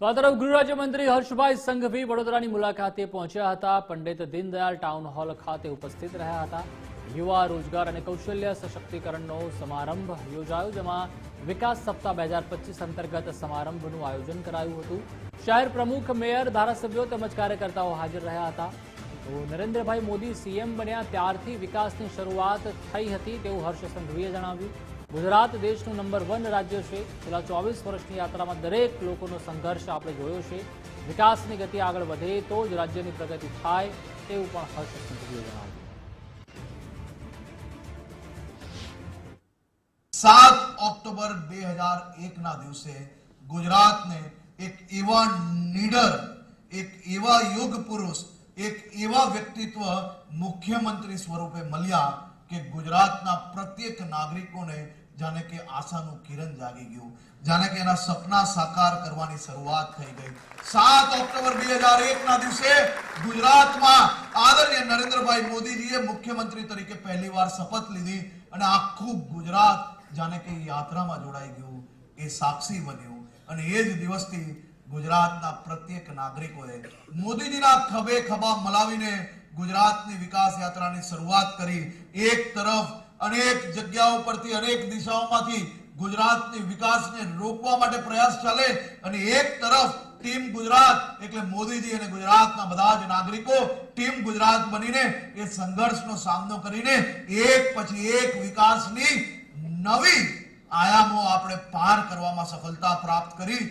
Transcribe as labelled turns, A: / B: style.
A: તો આ તરફ ગૃહ રાજ્યમંત્રી હર્ષભાઈ સંઘવી વડોદરાની મુલાકાતે પહોંચ્યા હતા. પંડિત દીનદયાળ ટાઉન હોલ ખાતે ઉપસ્થિત રહ્યા હતા. યુવા રોજગાર અને કૌશલ્ય સશક્તિકરણનો સમારંભ યોજાયો, જેમાં વિકાસ સપ્તાહ બે હજાર પચીસ અંતર્ગત સમારંભનું આયોજન કરાયું હતું. શહેર પ્રમુખ, મેયર, ધારાસભ્યો તેમજ કાર્યકર્તાઓ હાજર રહ્યા હતા. તો નરેન્દ્રભાઈ મોદી સીએમ બન્યા ત્યારથી વિકાસની શરૂઆત થઈ હતી તેવું હર્ષ સંઘવીએ જણાવ્યું. ગુજરાત દેશનું નંબર વન રાજ્ય છે. છેલ્લા ચોવીસ વર્ષની યાત્રામાં દરેક લોકોનો સંઘર્ષ આપણે જોયો છે. વિકાસની ગતિ આગળ વધે તો જ રાજ્યની પ્રગતિ થાય તેવું પણ હર્ષ સંઘવીએ જણાવ્યું.
B: સાત ઓક્ટોબર બે હજાર એકના દિવસે ગુજરાતને એક એવા નીડર, એક એવા યુગ પુરુષ, એક એવા વ્યક્તિત્વ મુખ્યમંત્રી સ્વરૂપે મળ્યા કે ગુજરાતના પ્રત્યેક નાગરિકોને જાણે કે આશાનું કિરણ જાગી ગયું. જાણે કે એના સપના સાકાર કરવાની શરૂઆત થઈ ગઈ. સાત ઓક્ટોબર બે હજાર એકના દિવસે ગુજરાતમાં આદરણીય નરેન્દ્રભાઈ મોદીજીએ મુખ્યમંત્રી તરીકે પહેલી વાર શપથ લીધી અને આખું ગુજરાત જાણે કે યાત્રામાં જોડાઈ ગયું, એ સાક્ષી બન્યું. અને એ જ દિવસથી ગુજરાતના પ્રત્યેક નાગરિકોએ મોદીજીના ખભે ખભા મલાવીને ગુજરાતની વિકાસ યાત્રાની શરૂઆત કરી. એક તરફ અનેક જગ્યાઓ પરથી, અનેક દિશાઓમાંથી ગુજરાતની વિકાસને રોકવા માટે પ્રયાસ ચાલે અને એક તરફ ટીમ ગુજરાત એટલે મોદીજી અને ગુજરાતના બધા જ નાગરિકો ટીમ ગુજરાત બનીને એ સંઘર્ષનો સામનો કરીને એક પછી એક વિકાસની નવી આયામો આપણે પાર કરવામાં સફળતા પ્રાપ્ત કરી